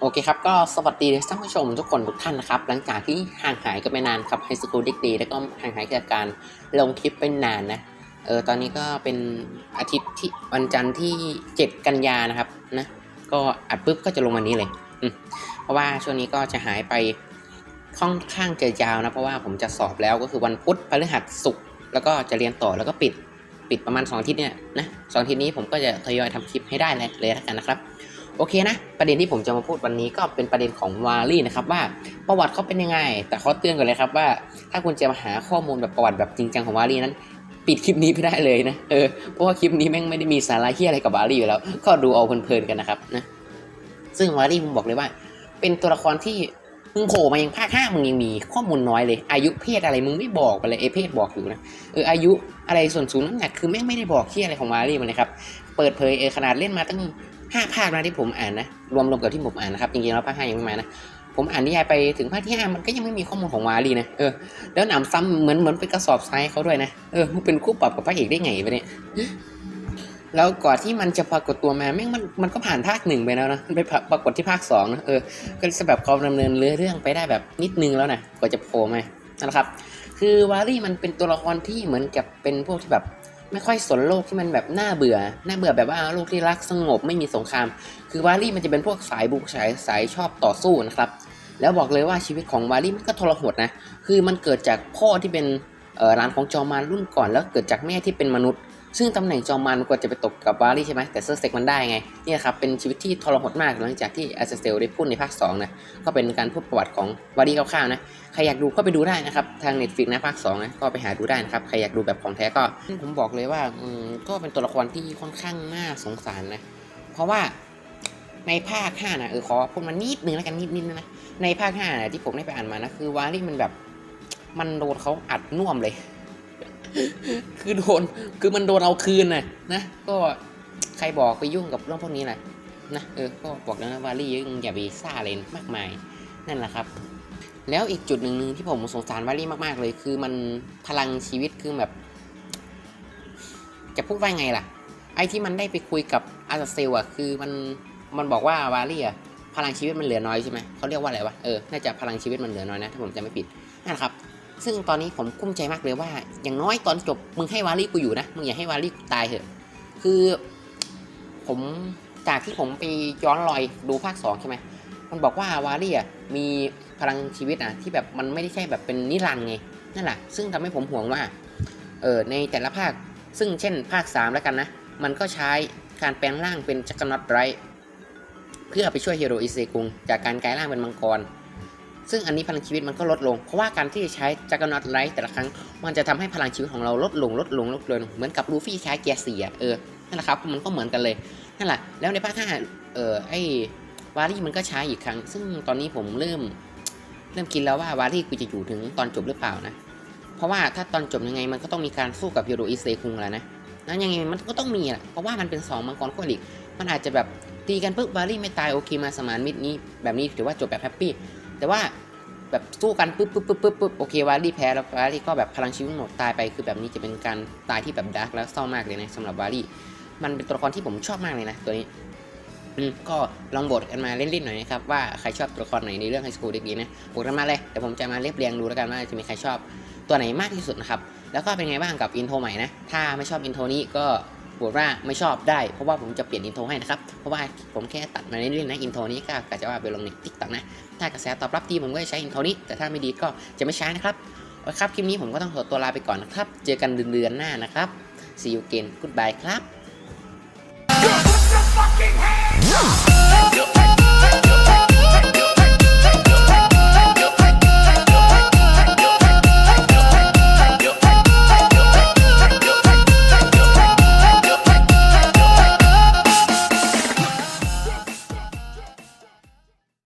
โอเคครับ ก็สวัสดีท่านผู้ชมทุกคนทุกท่านนะครับ หลังจากที่ห่างหายกันไปนานครับไฮสคูลเด็กดีแล้วก็ห่างหายจากการลงคลิปไปนานนะ เออตอนนี้ก็เป็นอาทิตย์ที่วันจันทร์ที่ 7 กันยานะครับนะก็อัดปุ๊บก็จะลงวันนี้เลยเพราะว่าช่วงนี้ก็จะหายไปค่อนข้างจะยาวนะเพราะว่าผมจะสอบแล้วก็คือวันพุธพฤหัสศุกร์แล้วก็จะเรียนต่อแล้วก็ปิดปิดประมาณ2อาทิตย์เนี่ยนะสองอาทิตย์นี้ผมก็จะทยอยทำคลิปให้ได้เลยเลยแล้วกันนะครับโอเคนะ ประเด็นที่ผมจะมาพูดวันนี้ก็เป็นประเด็นของวาลี่นะครับว่าประวัติเขาเป็นยังไง แต่เขาเตือนก่อนเลยครับว่า ถ้าคุณจะมาหาข้อมูลแบบประวัติแบบจริงจังของวาลี่นั้น ปิดคลิปนี้ไปได้เลยนะ เออ เพราะว่าคลิปนี้แม่งไม่ได้มีสาระเฮียอะไรกับวาลี่อยู่แล้ว ก็ดูเอาเพลินๆกันนะครับนะ ซึ่งวาลี่ผมบอกเลยว่า เป็นตัวละครที่มึงโผล่มายังภาคห้ามึงยังมีข้อมูลน้อยเลย อายุเพศอะไรมึงไม่บอกไปเลยเอเพศบอกอยู่นะ เอออายุอะไรส่วนสูงน้ำหนักคือแม่งไม่ได้บอกเฮียอะไรของวาลี่มาเลยครับ เปิดเผยเออขนาดเล่นมาตั้งห้าภาคนะที่ผมอ่านนะ รวมรวมกับที่ผมอ่านนะครับ จริงๆแล้วภาคห้ายังไม่มานะ ผมอ่านนิยายไปถึงภาคที่ห้ามันก็ยังไม่มีข้อมูลของวาลีนะเออแล้วหนำซ้ำเหมือนเหมือนเป็นกระสอบทรายเขาด้วยนะเออมันเป็นคู่ปรับกับพระเอกได้ไงไปเนี่ยแล้วก่อนที่มันจะปรากฏตัวมาแม่งมันมันก็ผ่านภาคหนึ่งไปแล้วนะมันไปปรากฏที่ภาคสองนะเออก็จะแบบเขาดำเนินเรื่องไปได้แบบนิดนึงแล้วนะกว่าจะโผล่มานะครับ คือวาลีมันเป็นตัวละครที่เหมือนกับเป็นพวกที่แบบ ไม่ค่อยสนโลกที่มันแบบน่าเบื่อ น่าเบื่อแบบว่าโลกที่รักสงบไม่มีสงคราม คือวารี่มันจะเป็นพวกสายบุกสายสายชอบต่อสู้นะครับ แล้วบอกเลยว่าชีวิตของวารี่มันก็ทรหดนะ คือมันเกิดจากพ่อที่เป็นร้านของจอมมารรุ่นก่อน แล้วเกิดจากแม่ที่เป็นมนุษย์ ซึ่งตำแหน่งจอมมันควรจะไปตกกับวาลี่ใช่ไหมแต่เซอร์เซ็กมันได้ไงเนี่ยครับเป็นชีวิตที่ทรหดมากหลังจากที่อาเซเซลได้พูดในภาค2นะก็เป็นการพูดประวัติของวาลี่คร่าวๆนะใครอยากดูก็ไปดูได้นะครับทาง Netflix นะภาค2นะก็ไปหาดูได้นะครับใครอยากดูแบบของแท้ก็ผมบอกเลยว่าอืมก็เป็นตัวละครที่ค่อนข้างน่าสงสารนะเพราะว่าในภาค5นะเออขอพูดมานิดนึงแล้วกันนิดนิดนะในภาค5นะที่ผมได้ไปอ่านมานะคือวาลี่มันแบบมันโดนเขาอัดน่วมเลย คือโดนคือมันโดนเอาคืนนะนะก็ใครบอกไปยุ่งกับเรื่องพวกนี้แหละนะเออก็บอกแล้วนะวาลี่ยังอย่าไปซ่าเลยมากมายนั่นแหละครับ แล้วอีกจุดหนึ่งที่ผมสงสารวาลี่มากๆเลย คือมันพลังชีวิตคือแบบ จะพูดว่าไงล่ะ ไอ้ที่มันได้ไปคุยกับอาซาเซลอะคือมันมันบอกว่าวาลี่อะพลังชีวิตมันเหลือน้อยใช่ไหมเขาเรียกว่าอะไรวะเออน่าจะพลังชีวิตมันเหลือน้อยนะถ้าผมจำไม่ผิดนั่นแหละครับ ซึ่งตอนนี้ผมกุ้มใจมากเลยว่า อย่างน้อยตอนจบมึงให้วาลี่กูอยู่นะมึงอย่าให้วาลี่กูตายเถอะ คือ ผมจากที่ผมไปย้อนรอยดูภาคสองใช่ไหมมันบอกว่าวาลี่อะมีพลังชีวิตอะที่แบบมันไม่ได้ใช่แบบเป็นนิรันดร์ไงนั่นแหละซึ่งทำให้ผมห่วงว่าเออในแต่ละภาคซึ่งเช่นภาค 3 แล้วกันนะ มันก็ใช้การแปลงร่างเป็นจักรนอตไรเพื่อไปช่วยฮีโร่อิเซกุงจากการกลายร่างเป็นมังกร ซึ่งอันนี้พลังชีวิตมันก็ลดลง เพราะว่าการที่ใช้จักรนอตไรแต่ละครั้ง มันจะทำให้พลังชีวิตของเราลดลงลดลงลดลง เหมือนกับลูฟี่ใช้เกียร์สี่อะเออ นั่นแหละครับ มันก็เหมือนกันเลย นั่นแหละ แล้วในภาคห้าเออไอวารี่มันก็ใช้อีกครั้ง ซึ่งตอนนี้ผมเริ่ม เริ่มคิดแล้วว่าวารี่กูจะอยู่ถึงตอนจบหรือเปล่านะ เพราะว่าถ้าตอนจบยังไงมันก็ต้องมีการสู้กับฮิโรอิเซคุงแล้วนะแล้วยังไงมันก็ต้องมีแหละเพราะว่ามันเป็นสองมังกรคู่อริมันอาจจะแบบตีกันปุ๊บวารี่ไม่ตายโอเคมาสมานมิตรนี้แบบนี้ถือว่าจบแบบแฮปปี้ แต่ว่าแบบสู้กันปุ๊บปุ๊บปุ๊บปุ๊บปุ๊บโอเควารี่แพ้แล้ววารี่ก็แบบพลังชีวิตหมดตายไปคือแบบนี้จะเป็นการตายที่แบบดาร์กแล้วเศร้ามากเลยนะสำหรับวารี่มันเป็นตัวละครที่ผมชอบมากเลยนะตัวนี้อืมก็ลองบทกันมาเล่นๆหน่อยนะครับว่าใครชอบตัวละครไหนในเรื่องไฮสคูลเด็กดีนะบทกันมาเลยเดี๋ยวผมจะมาเรียบเรียงดูแล้วกันว่าจะมีใครชอบตัวไหนมากที่สุดนะครับแล้วก็เป็นไงบ้างกับอินโทรใหม่นะถ้าไม่ชอบอินโทรนี้ก็ โบทว่าไม่ชอบได้ เพราะว่าผมจะเปลี่ยนอินโทรให้นะครับ เพราะว่าผมแค่ตัดมาเล่นๆนะอินโทรนี้ก็กะจะว่าไปลงในติ๊กต็อกนะ ถ้ากระแสตอบรับดีผมก็จะใช้อินโทรนี้ แต่ถ้าไม่ดีก็จะไม่ใช้นะครับโอเคครับ คลิปนี้ผมก็ต้องขอตัวลาไปก่อนนะครับ เจอกันเดือนๆหน้านะครับ see you again goodbye ครับ